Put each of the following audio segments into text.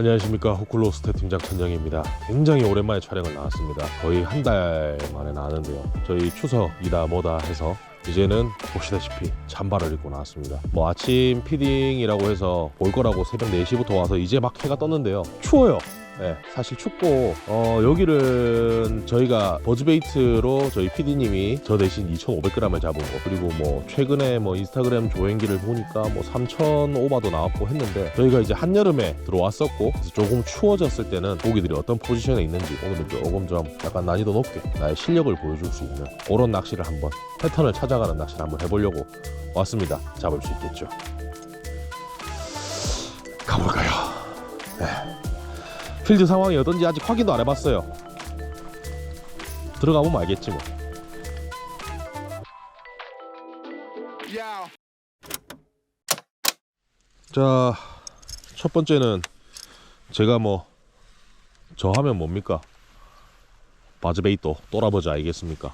안녕하십니까 호클로스테 팀장 천정입니다. 굉장히 오랜만에 촬영을 나왔습니다. 거의 한 달 만에 나왔는데요. 저희 추석이다 뭐다 해서 이제는 보시다시피 잠바를 입고 나왔습니다. 뭐 아침 피딩이라고 해서 볼 거라고 새벽 4시부터 와서 이제 막 해가 떴는데요. 추워요. 네, 사실 춥고 어, 여기는 저희가 버즈베이트로 저희 PD님이 저 대신 2,500g을 잡은 거. 그리고 뭐 최근에 뭐 인스타그램 조회기를 보니까 뭐 3,000 오바도 나왔고 했는데 저희가 이제 한여름에 들어왔었고 조금 추워졌을 때는 고기들이 어떤 포지션에 있는지 오늘은 조금 좀 약간 난이도 높게 나의 실력을 보여줄 수 있는 그런 낚시를 한번 패턴을 찾아가는 낚시를 한번 해보려고 왔습니다. 잡을 수 있겠죠? 가볼까요? 네. 필드 상황이 어떤지 아직 확인도 안 해봤어요. 들어가보면 알겠지 뭐. 자, 첫 번째는 제가 뭐 저 하면 뭡니까? 바즈베이또 또라버즈 알겠습니까?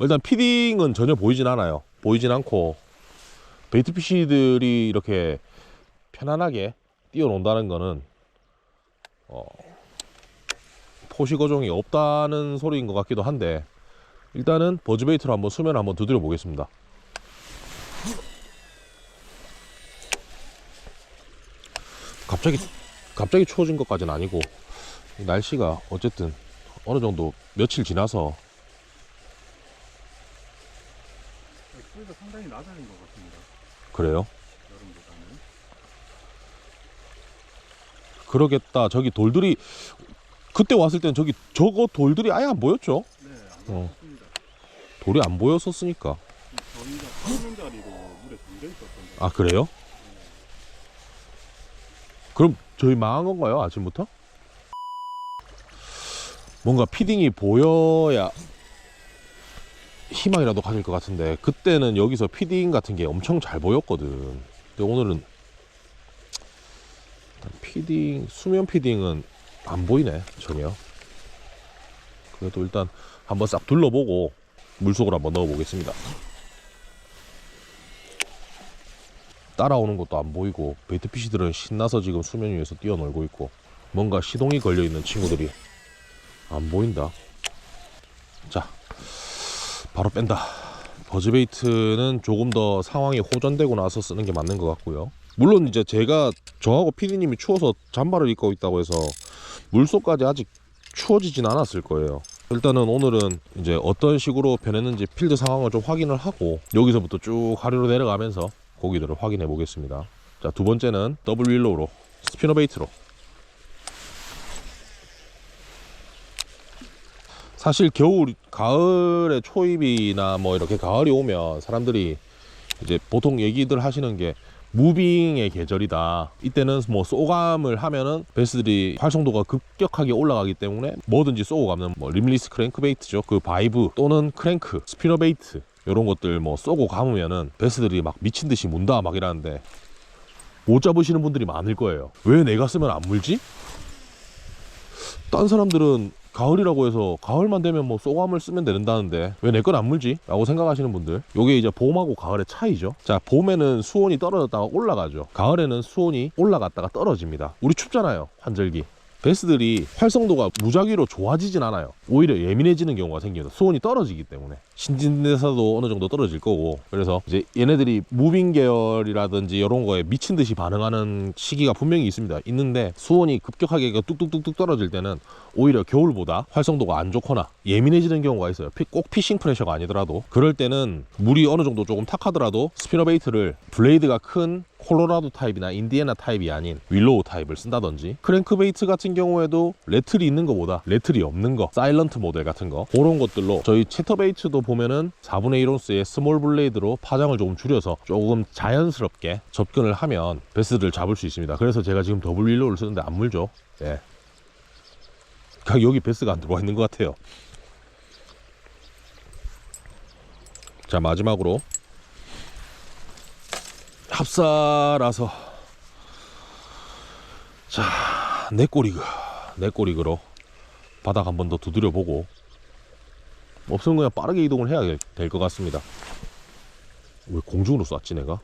일단 피딩은 전혀 보이진 않아요. 보이진 않고 베이트 피시들이 이렇게 편안하게 뛰어논다는 거는 어, 포시 거종이 없다는 소리인 것 같기도 한데 일단은 버즈베이트로 한번 수면 한번 두드려 보겠습니다. 갑자기 갑자기 추워진 것까지는 아니고 날씨가 어쨌든 어느 정도 며칠 지나서 상당히 낮아진 것 같습니다. 그래요. 여름보다는. 그러겠다. 저기 돌들이 그때 왔을 때는 저기 저거 돌들이 아예 안 보였죠. 네, 안 어. 돌이 안 보였었으니까. 저희가 서는 자리로 물에 잠겨 있었던 거. 아 그래요? 그럼 저희 망한 건가요 아침부터? 뭔가 피딩이 보여야 희망이라도 가질 것 같은데 그때는 여기서 피딩 같은 게 엄청 잘 보였거든. 근데 오늘은 피딩 수면 피딩은 안 보이네 전혀. 그래도 일단 한번 싹 둘러보고 물속으로 한번 넣어 보겠습니다. 따라오는 것도 안 보이고 베이트피시들은 신나서 지금 수면 위에서 뛰어놀고 있고 뭔가 시동이 걸려 있는 친구들이 안 보인다. 자, 바로 뺀다. 버즈베이트는 조금 더 상황이 호전되고 나서 쓰는 게 맞는 것 같고요. 물론 이제 제가 저하고 피디님이 추워서 잠바를 입고 있다고 해서 물속까지 아직 추워지진 않았을 거예요. 일단은 오늘은 이제 어떤 식으로 변했는지 필드 상황을 좀 확인을 하고 여기서부터 쭉 하류로 내려가면서 고기들을 확인해 보겠습니다. 자, 두 번째는 더블 윌로우로 스피너 베이트로 사실 겨울 가을에 초입이나 뭐 이렇게 가을이 오면 사람들이 이제 보통 얘기들 하시는 게 무빙의 계절이다. 이때는 뭐 쏘감을 하면은 베스들이 활성도가 급격하게 올라가기 때문에 뭐든지 쏘고 가면 뭐 림리스 크랭크 베이트죠. 그 바이브 또는 크랭크, 스피너 베이트 이런 것들 뭐 쏘고 감으면은 베스들이 막 미친 듯이 문다 막 이러는데 못 잡으시는 분들이 많을 거예요. 왜 내가 쓰면 안 물지? 딴 사람들은 가을이라고 해서 가을만 되면 뭐 쏘감을 쓰면 된다는데 왜 내 건 안 물지? 라고 생각하시는 분들 요게 이제 봄하고 가을의 차이죠. 자 봄에는 수온이 떨어졌다가 올라가죠. 가을에는 수온이 올라갔다가 떨어집니다. 우리 춥잖아요 환절기. 베스들이 활성도가 무작위로 좋아지진 않아요 오히려 예민해지는 경우가 생깁니다 수온이 떨어지기 때문에. 신진대사도 어느 정도 떨어질 거고. 그래서 이제 얘네들이 무빙 계열이라든지 이런 거에 미친 듯이 반응하는 시기가 분명히 있습니다. 있는데 수온이 급격하게 뚝뚝뚝뚝 떨어질 때는 오히려 겨울보다 활성도가 안 좋거나 예민해지는 경우가 있어요. 피- 꼭 피싱 프레셔가 아니더라도. 그럴 때는 물이 어느 정도 조금 탁하더라도 스피너 베이트를 블레이드가 큰 콜로라도 타입이나 인디애나 타입이 아닌 윌로우 타입을 쓴다든지 크랭크 베이트 같은 경우에도 레틀이 있는 것보다 레틀이 없는 거 사일 런트 모델 같은 거 그런 것들로 저희 채터 베이트도 보면은 4분의 1온스의 스몰 블레이드로 파장을 조금 줄여서 조금 자연스럽게 접근을 하면 베스를 잡을 수 있습니다. 그래서 제가 지금 더블 윌로우를 쓰는데 안 물죠. 예. 그냥 여기 베스가 안 들어와 있는 것 같아요. 자 마지막으로 합사라서 자, 내 꼬리그, 내 꼬리그로 바닥 한 번 더 두드려 보고 없으면 그냥 빠르게 이동을 해야 될 것 같습니다. 왜 공중으로 쐈지 내가?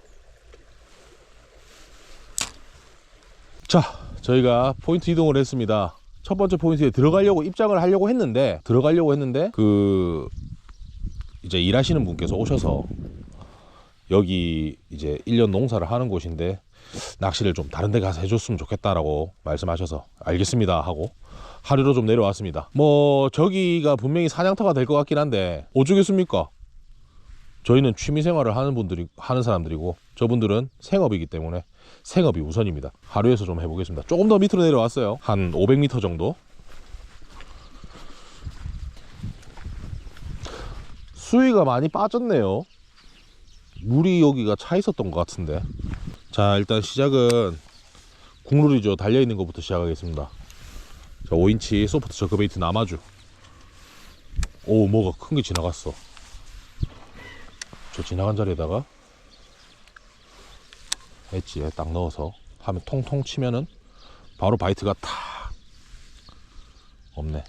자, 저희가 포인트 이동을 했습니다. 첫 번째 포인트에 들어가려고 입장을 하려고 했는데 들어가려고 했는데 그 이제 일하시는 분께서 오셔서 여기 이제 1년 농사를 하는 곳인데 낚시를 좀 다른 데 가서 해줬으면 좋겠다라고 말씀하셔서 알겠습니다 하고 하루로 좀 내려왔습니다. 뭐 저기가 분명히 사냥터가 될 것 같긴 한데 어쩌겠습니까? 저희는 취미 생활을 하는 분들이 하는 사람들이고 저분들은 생업이기 때문에 생업이 우선입니다. 하루에서 좀 해보겠습니다. 조금 더 밑으로 내려왔어요. 한 500m 정도. 수위가 많이 빠졌네요. 물이 여기가 차 있었던 것 같은데. 자, 일단 시작은 국룰이죠. 달려있는 것부터 시작하겠습니다. 자, 5인치 소프트 저크베이트 남아주. 오, 뭐가 큰 게 지나갔어. 저 지나간 자리에다가 엣지에 딱 넣어서 하면 통통 치면은 바로 바이트가 탁 없네.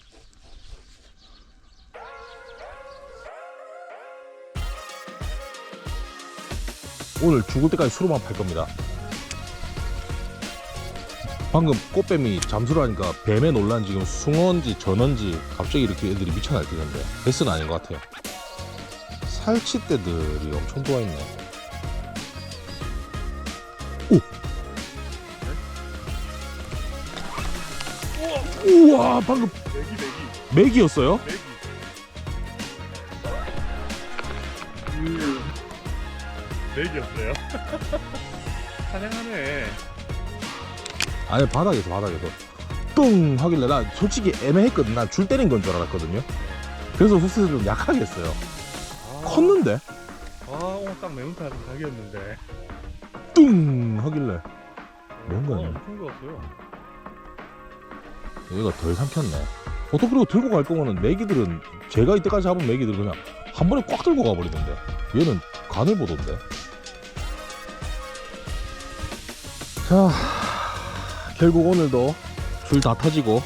오늘 죽을 때까지 수로만 팔 겁니다. 방금 꽃뱀이 잠수를 하니까 뱀에 놀란 지금 숭어인지 전어인지 갑자기 이렇게 애들이 미쳐 날뛰는데 베스는 아닌 것 같아요. 살치떼들이 엄청 좋아했네. 오! 우와 방금 메기 메기 맥이었어요? 메기. 음. 메기였어요. 사냥하네. 아니 바닥에서 바닥에서 뚱 하길래 나 솔직히 애매했거든 난줄 때린 건 줄 알았거든요 그래서 후스를 좀 약하게 했어요 아, 컸는데 아 오늘 딱 매운탕 각이었는데. 뚱 하길래 거 어? 엄청 좋았어요. 얘가 덜 삼켰네 보통 그리고 들고 갈 거면은 메기들은 제가 이때까지 잡은 메기들은 그냥 한 번에 꽉 들고 가버리던데 얘는 간을 보던데 자 결국 오늘도 줄 다 터지고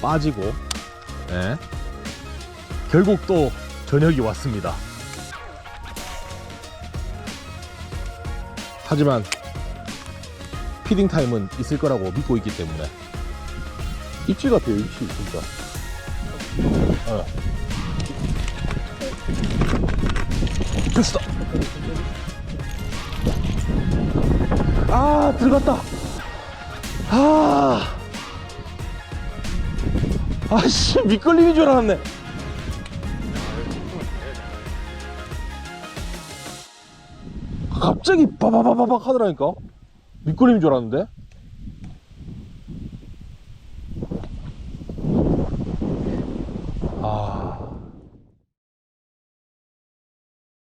빠지고 예. 결국 또 저녁이 왔습니다 하지만 피딩 타임은 있을 거라고 믿고 있기 때문에 입질 같아요 입질 진짜 어. 됐어 아 들어갔다. 아. 아씨 밑걸림인 줄 알았네. 갑자기 바바바바박 하더라니까? 밑걸림인 줄 알았는데